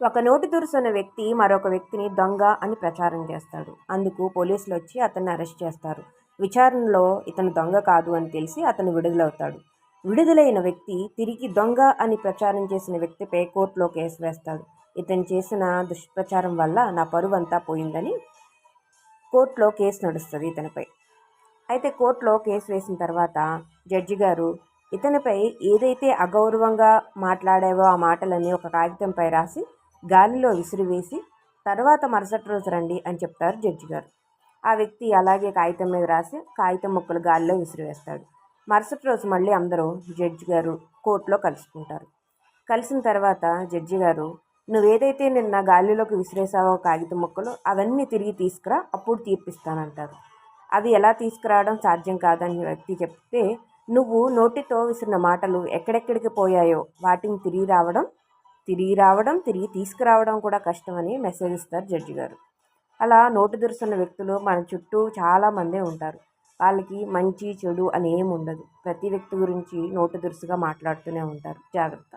ఒక నోటి దురుసున్న వ్యక్తి మరొక వ్యక్తిని దొంగ అని ప్రచారం చేస్తాడు. అందుకు పోలీసులు వచ్చి అతన్ని అరెస్ట్ చేస్తారు. విచారణలో ఇతను దొంగ కాదు అని తెలిసి అతను విడుదలవుతాడు. విడుదలైన వ్యక్తి తిరిగి దొంగ అని ప్రచారం చేసిన వ్యక్తిపై కోర్టులో కేసు వేస్తాడు. ఇతను చేసిన దుష్ప్రచారం వల్ల నా పరువంతా పోయిందని కోర్టులో కేసు నడుస్తుంది ఇతనిపై. అయితే కోర్టులో కేసు వేసిన తర్వాత జడ్జి గారు ఇతనిపై ఏదైతే అగౌరవంగా మాట్లాడావో ఆ మాటలని ఒక కాగితంపై రాసి గాలిలో విసిరివేసి తర్వాత మరుసటి రోజు రండి అని చెప్తారు జడ్జి గారు. ఆ వ్యక్తి అలాగే కాగితం మీద రాసి కాగితం ముక్కలు గాలిలో విసిరివేస్తాడు. మరుసటి రోజు మళ్ళీ అందరూ జడ్జి గారు కోర్టులో కలుసుకుంటారు. కలిసిన తర్వాత జడ్జి గారు నువ్వేదైతే నిన్న గాలిలోకి విసిరేసావో కాగితం ముక్కలు అవన్నీ తిరిగి తీసుకురా అప్పుడు తీర్పిస్తానంటారు. అవి ఎలా తీసుకురావడం సాధ్యం కాదని వ్యక్తి చెప్తే నువ్వు నోటితో విసిరిన మాటలు ఎక్కడెక్కడికి పోయాయో వాటిని తిరిగి రావడం తిరిగి రావడం తిరిగి తీసుకురావడం కూడా కష్టమని మెసేజ్ ఇస్తారు జడ్జి గారు. అలా నోటు దురుసున్న వ్యక్తులు మన చుట్టూ చాలామందే ఉంటారు. వాళ్ళకి మంచి చెడు అని ఏమి ఉండదు. ప్రతి వ్యక్తి గురించి నోటు దురుసుగా మాట్లాడుతూనే ఉంటారు. జాగ్రత్త.